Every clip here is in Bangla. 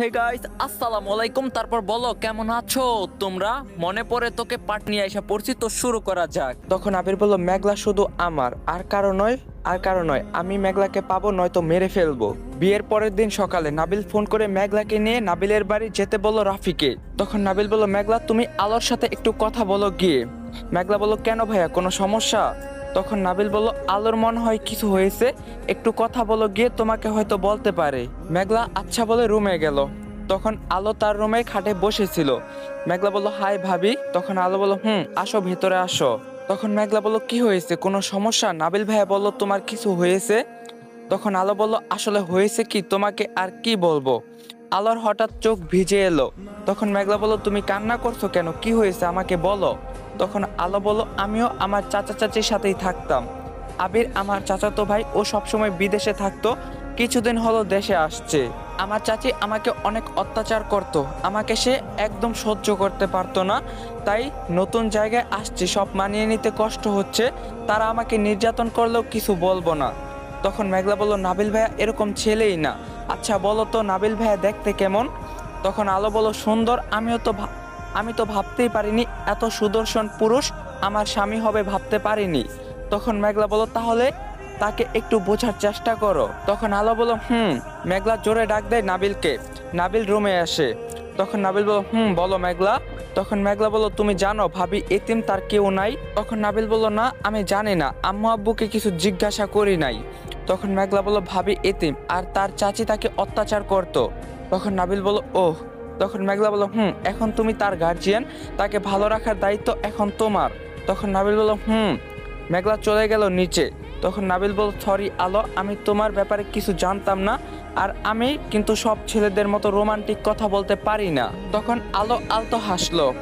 হে গাইস আসসালামু আলাইকুম তারপর বলো, কেমন আছো? তোমরা? মনে পড়ে তোকে পাট নিয়ে এসে পড়ছি, তো শুরু করা যাক। তখন আবির বলল, মেঘলা শুধু আমার, আর কারও নয়, আর কারও নয়। আমি মেঘলাকে পাবো, নয়তো মেরে ফেলব। বিয়ের পরের দিন সকালে নাবিল ফোন করে মেঘলাকে নিয়ে নাবিলের বাড়ি যেতে বলল রাফিকে। তখন নাবিল বলল, মেঘলা, তুমি আলোর সাথে একটু কথা বলো গিয়ে। মেঘলা বলল, কেন ভাইয়া, কোনো সমস্যা? তখন নাবিল বলল, আলোর মনে হয় কিছু হয়েছে, একটু কথা বলো, গিয়ে তোমাকে হয়তো বলতে পারে। মেঘলা আচ্ছা বলে রুমে গেল। তখন আলো তার রুমে খাটে বসেছিল। মেঘলা বলল, হাই ভাবি। তখন আলো বলল, হুম, আসো, ভেতরে আসো। তখন মেঘলা বলল, কি হয়েছে? কোনো সমস্যা? নাবিল ভাইয়া বলল, তোমার কিছু হয়েছে? তখন আলো বলল, আসলে হয়েছে কি? তোমাকে আর কি বলব? আলোর হঠাৎ চোখ ভিজে এলো। তখন মেঘলা বলল, তুমি কান্না করছ কেন? কি হয়েছে? আমাকে বলো। তখন আলো বলল, আমিও আমার চাচা চাচির সাথেই থাকতাম। আবির আমার চাচাতো ভাই, ও সবসময় বিদেশে থাকতো। কিছুদিন হলো দেশে আসছে। আমার চাচি আমাকে অনেক অত্যাচার করত। আমাকে সে একদম সহ্য করতে পারতো না। তাই নতুন জায়গায় আসছি। সব মানিয়ে নিতে কষ্ট হচ্ছে। তারা আমাকে নির্যাতন করলেও কিছু বলব না। তখন মেঘলা বলল, নাবিল ভাইয়া, এরকম ছেলেই না। আচ্ছা বলো তো, নাবিল ভাইয়া দেখতে কেমন? তখন আলো বলো সুন্দর, আমিও তো আমি তো ভাবতেই পারিনি, এত সুদর্শন পুরুষ, আমার স্বামী হবে ভাবতে পারিনি। তখন মেঘলা বলো তাহলে তাকে একটু বোঝার চেষ্টা করো। তখন আলো বলো হুম। মেঘলা জোরে ডাক দেয় নাবিলকে। নাবিল রুমে আসে। তখন নাবিল বলো হুম, বলো মেঘলা। তখন মেঘলা বলো তুমি জানো, ভাবি, এতিম তার কেউ নাই? তখন নাবিল বলল, না, আমি জানি না। আম্মু আব্বুকে কিছু জিজ্ঞাসা করি নাই। তখন মেঘলা বলল, ভাবি এতিম। আর তার চাচি তাকে অত্যাচার করত। তখন নাবিল বলল, ওহ। তখন মেঘলা বলল, হুম, এখন তুমি তার গার্জিয়ান তাকে ভালো রাখার দায়িত্ব এখন তোমার। তখন নাবিল বলল, হুম। মেঘলা চলে গেল নিচে। তখন নাবিল বলল, সরি আলো, আমি তোমার ব্যাপারে কিছু জানতাম না, আর আমি কিন্তু সব ছেলেদের মতো রোমান্টিক কথা বলতে পারি না। তখন আলো আলতো হাসলো।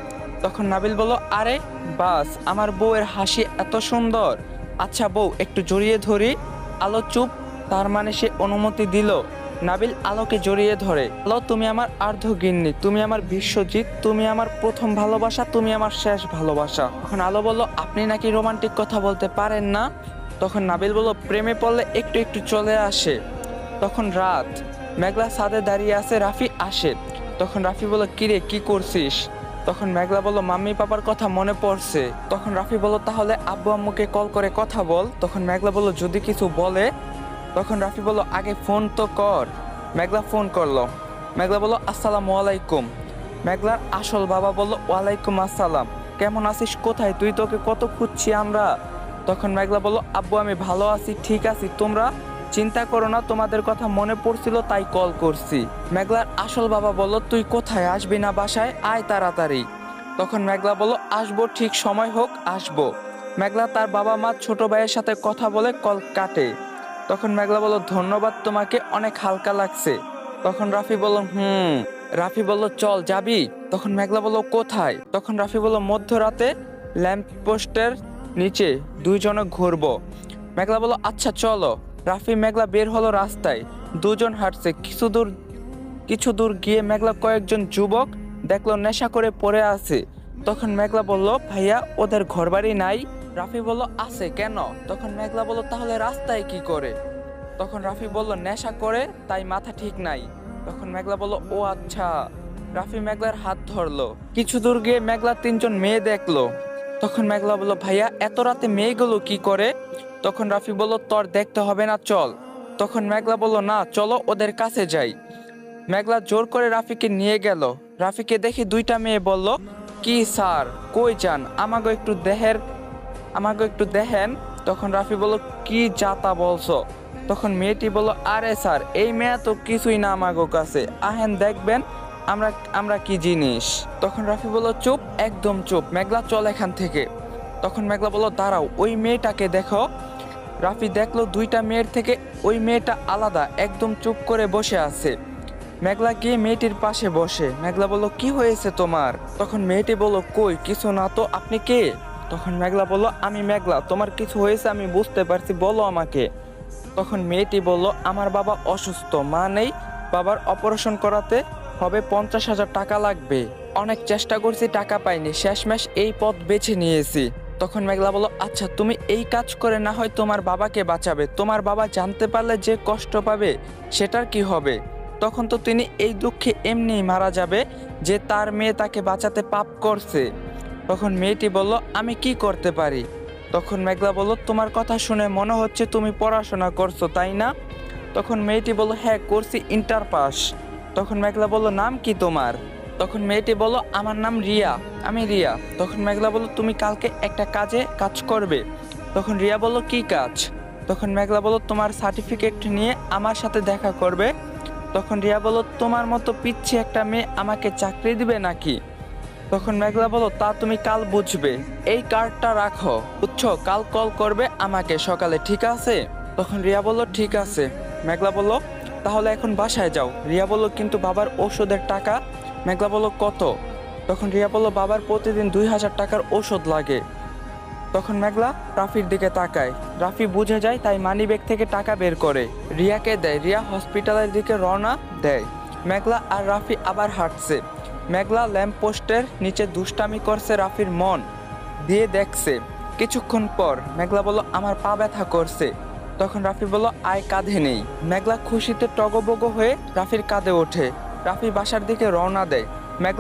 তখন নাবিল বলল, আরে বাস, আমার বউয়ের হাসি এত সুন্দর। আচ্ছা বউ, একটু জড়িয়ে ধরি। আলো চুপ, তার মানে সে অনুমতি দিল। নাবিল আলোকে জড়িয়ে ধরে, আলো, তুমি আমার আর্ধ গিন্নি, তুমি আমার বিশ্বজিৎ, তুমি আমার প্রথম ভালোবাসা, তুমি আমার শেষ ভালোবাসা। তখন আলো বলল, আপনি নাকি রোমান্টিক কথা বলতে পারেন না? তখন নাবিল বলল, প্রেমে পড়লে একটু একটু চলে আসে। তখন রাত, মেঘলা ছাদে দাঁড়িয়ে আছে রাফি আসে। তখন রাফি বলল, কিরে, কি করছিস? তখন মেঘলা বলল, মাম্মি পাপার কথা মনে পড়ছে। তখন রাফি বলল, তাহলে আব্বু আম্মুকে কল করে কথা বল। তখন মেঘলা বলল, যদি কিছু বলে? তখন রাফি বলল, আগে ফোন তো কর। মেঘলা ফোন করল। মেঘলা বলল, আসসালামু আলাইকুম। মেঘলার আসল বাবা বলল, ওয়ালাইকুম আসসালাম। কেমন আছিস? কোথায়? তুই তোকে কত খুঁজছি আমরা? তখন মেঘলা বলল, আব্বু, আমি ভালো আছি, ঠিক আছি। তোমরা? চিন্তা করো না, তোমাদের কথা মনে পড়ছিল, তাই কল করছি। মেঘলার আসল বাবা বলল, তুই কোথায়? আসবি না বাসায়? আয় তাড়াতাড়ি। তখন মেঘলা বলল, আসব, ঠিক সময় হোক, আসব। মেঘলা তার বাবা মা ছোট ভাইয়ের সাথে কথা বলে কল কাটে। তখন মেঘলা বলল, ধন্যবাদ তোমাকে, অনেক হালকা লাগছে। তখন রাফি বলল, হুম। রাফি বলল, চল, যাবি? তখন মেঘলা বলল, কোথায়? তখন রাফি বলল, মধ্যরাতে ল্যাম্প পোস্টের নিচে দুইজনে ঘুরবো। মেঘলা বলল আচ্ছা চলো। রাফি মেঘলা বের হলো রাস্তায়। দুজন হাঁটছে। কিছু দূর কিছু দূর গিয়ে মেঘলা কয়েকজন যুবক দেখল নেশা করে পড়ে আছে। তখন মেঘলা বলল, ভাইয়া, ওদের ঘরবাড়ি নাই। রাফি বলল, আছে কেন? তখন মেঘলা বলল, তাহলে রাস্তায় কি করে? তখন রাফি বলল, নেশা করে, তাই মাথা ঠিক নাই। তখন মেঘলা বলল, ও আচ্ছা। রাফি মেঘলার হাত ধরলো। কিছু দূর গিয়ে মেঘলা তিনজন মেয়ে দেখল। তখন মেঘলা বলল, ভাইয়া, এত রাতে মেয়েগুলো কি করে? তখন রাফি বলল, তোর দেখতে হবে না, চল। তখন মেঘলা বলল, না, চলো ওদের কাছে যাই। মেঘলা জোর করে রাফিকে নিয়ে গেল। রাফিকে দেখে দুইটা মেয়ে বলল, কি স্যার, কই যান? আমাকে একটু দেহের আমাকে একটু দেখেন। তখন রাফি বলল, কি যাতা বলছো? তখন মেয়েটি বলল, আরে স্যার, এই মেয়ে তো কিছুই না আমাগো কাছে। আহেন, দেখবেন আমরা আমরা কি জিনিস? তখন রাফি বলল, চুপ, একদম চুপ। মেঘলা, চল এখান থেকে। তখন মেঘলা বলল, দাঁড়াও, ওই মেয়েটাকে দেখো। রাফি দেখল দুইটা মেয়ের থেকে ওই মেয়েটা আলাদা, একদম চুপ করে বসে আছে। মেঘলা গিয়ে মেয়েটির পাশে বসে। মেঘলা বলল, কি হয়েছে তোমার? তখন মেয়েটি বলল, কই, কিছু না তো, আপনি কে? তখন মেঘলা বলল, আমি মেঘলা, তোমার কিছু হয়েছে আমি বুঝতে পারছি, বলো আমাকে। তখন মেয়েটি বলল, আমার বাবা অসুস্থ, মা নেই, বাবার অপারেশন করাতে হবে পঞ্চাশ হাজার টাকা লাগবে। অনেক চেষ্টা করছি, টাকা পাইনি, শেষমেশ এই পথ বেছে নিয়েছি। তখন মেঘলা বলল আচ্ছা তুমি এই কাজ করে না হয় তোমার বাবাকে বাঁচাবে। তোমার বাবা জানতে পারলে যে কষ্ট পাবে, সেটার কি হবে? তখন তো তিনি এই দুঃখে এমনিই মারা যাবে যে তার মেয়ে তাকে বাঁচাতে পাপ করছে। তখন মেয়েটি বলল, আমি কি করতে পারি? তখন মেঘলা বলল, তোমার কথা শুনে মনে হচ্ছে তুমি পড়াশোনা করছ, তাই না? তখন মেয়েটি বলল হ্যাঁ করছি ইন্টার পাস। তখন মেঘলা বলল, নাম কি তোমার? তখন মেয়েটি বলল, আমার নাম রিয়া, আমি রিয়া। তখন মেঘলা বলল, তুমি কালকে একটা কাজে কাজ করবে। তখন রিয়া বলল, কি কাজ? তখন মেঘলা বলল, তোমার সার্টিফিকেট নিয়ে আমার সাথে দেখা করবে। তখন রিয়া বলল, তোমার মতো পিচ্ছি একটা মেয়ে আমাকে চাকরি দিবে নাকি? তখন মেঘলা বলল, তা তুমি কাল বুঝবে। এই কার্ডটা রাখো, বুঝছ? কাল কল করবে আমাকে সকালে, ঠিক আছে? তখন রিয়া বলল, ঠিক আছে। মেঘলা বলল, তাহলে এখন বাসায় যাও। রিয়া বলল, কিন্তু বাবার ওষুধের টাকা মেঘলা বলল কত? তখন রিয়া বলল বাবার প্রতিদিন দুই হাজার টাকার ওষুধ লাগে। তখন মেঘলা রাফির দিকে তাকায়। রাফি বুঝে যায় তাই মানি ব্যাগ থেকে টাকা বের করে। রিয়াকে দেয়। রিয়া হসপিটালের দিকে রওনা দেয়। মেঘলা আর রাফি আবার হাঁটছে। মেঘলা ল্যাম্প পোস্টের নিচে দুষ্টামি করছে রাফির মন, দিয়ে দেখছে। কিছুক্ষণ পর মেঘলা বলল আমার পা ব্যথা করছে। তখন রাফি বলল আয়, কাঁধে নেই। মেঘলা খুশিতে টগবগ হয়ে রাফির কাঁধে ওঠে। রাফি বাসার দিকে রওনা দেয়। মেঘলা